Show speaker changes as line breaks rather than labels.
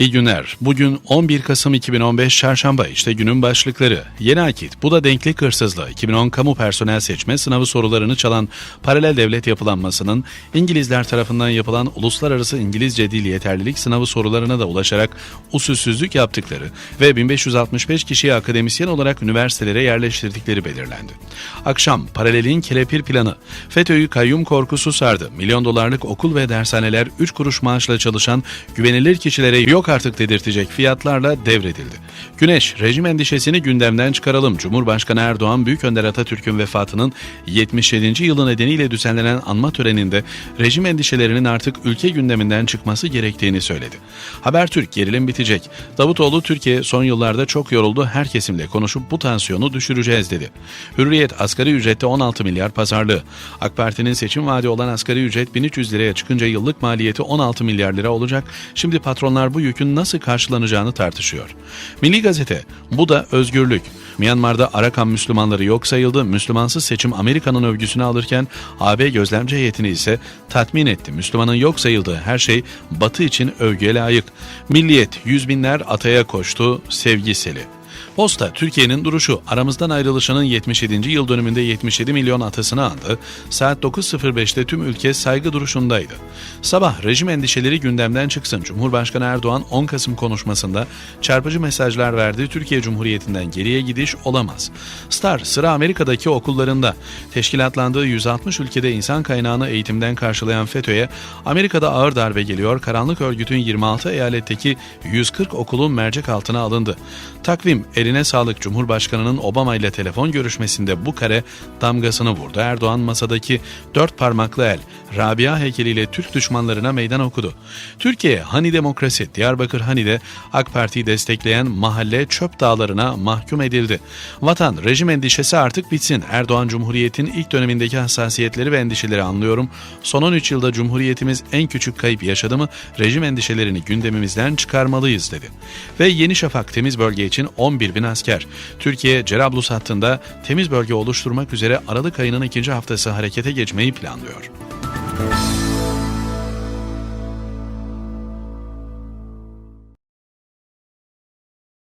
İyi günler. Bugün 11 Kasım 2015 Çarşamba işte günün başlıkları. Yeni akit. Bu da denklik hırsızlığı. 2010 kamu personel seçme sınavı sorularını çalan paralel devlet yapılanmasının İngilizler tarafından yapılan uluslararası İngilizce dil yeterlilik sınavı sorularına da ulaşarak usulsüzlük yaptıkları ve 1565 kişiyi akademisyen olarak üniversitelere yerleştirdikleri belirlendi. Akşam paralelin kelepir planı. FETÖ'yü kayyum korkusu sardı. Milyon dolarlık okul ve dershaneler 3 kuruş maaşla çalışan güvenilir kişilere yok artık dedirtecek fiyatlarla devredildi. Güneş, rejim endişesini gündemden çıkaralım. Cumhurbaşkanı Erdoğan Büyük Önder Atatürk'ün vefatının 77. yılı nedeniyle düzenlenen anma töreninde rejim endişelerinin artık ülke gündeminden çıkması gerektiğini söyledi. Habertürk gerilim bitecek. Davutoğlu Türkiye son yıllarda çok yoruldu. Her kesimle konuşup bu tansiyonu düşüreceğiz dedi. Hürriyet asgari ücrette 16 milyar pazarlığı. AK Parti'nin seçim vaadi olan asgari ücret 1300 liraya çıkınca yıllık maliyeti 16 milyar lira olacak. Şimdi patronlar bu yükün nasıl karşılanacağını tartışıyor. Milli Gazete, bu da özgürlük. Myanmar'da Arakan Müslümanları yok sayıldı. Müslümansız seçim Amerika'nın övgüsünü alırken AB gözlemci heyetini ise tatmin etti. Müslümanın yok sayıldığı her şey Batı için övgüye layık. Milliyet, yüz binler ataya koştu, sevgi seli. Posta, Türkiye'nin duruşu aramızdan ayrılışının 77. yıl dönümünde 77 milyon atasını andı. Saat 9.05'te tüm ülke saygı duruşundaydı. Sabah rejim endişeleri gündemden çıksın. Cumhurbaşkanı Erdoğan 10 Kasım konuşmasında çarpıcı mesajlar verdi. Türkiye Cumhuriyeti'nden geriye gidiş olamaz. Star sıra Amerika'daki okullarında. Teşkilatlandığı 160 ülkede insan kaynağını eğitimden karşılayan FETÖ'ye Amerika'da ağır darbe geliyor. Karanlık örgütün 26 eyaletteki 140 okulun mercek altına alındı. Takvim eline sağlık Cumhurbaşkanı'nın Obama ile telefon görüşmesinde bu kare damgasını vurdu. Erdoğan masadaki dört parmaklı el Rabia heykeliyle Türk düşmanlarına meydan okudu. Türkiye Hani Demokrasi Diyarbakır Hani'de AK Parti'yi destekleyen mahalle çöp dağlarına mahkum edildi. Vatan rejim endişesi artık bitsin. Erdoğan Cumhuriyet'in ilk dönemindeki hassasiyetleri ve endişeleri anlıyorum. Son 13 yılda Cumhuriyetimiz en küçük kayıp yaşadı mı rejim endişelerini gündemimizden çıkarmalıyız dedi. Ve Yeni Şafak temiz bölge için 11 bin asker. Türkiye Cerablus hattında temiz bölge oluşturmak üzere Aralık ayının ikinci haftası harekete geçmeyi planlıyor.